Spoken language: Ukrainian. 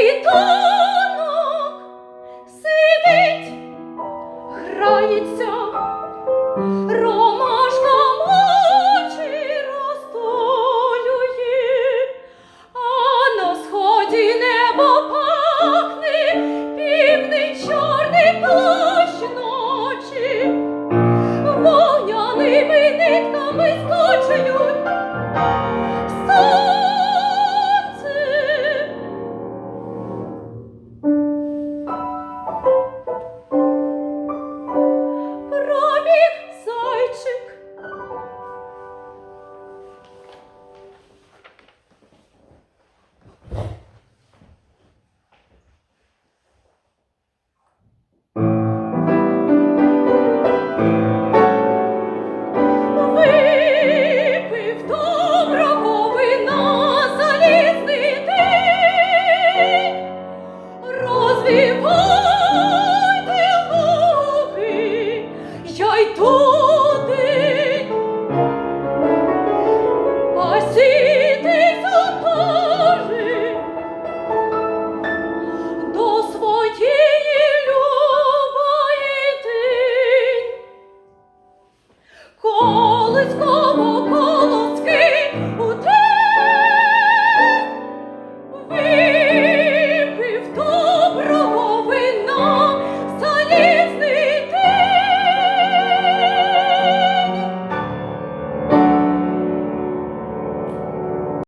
світанок сидить, грається. see.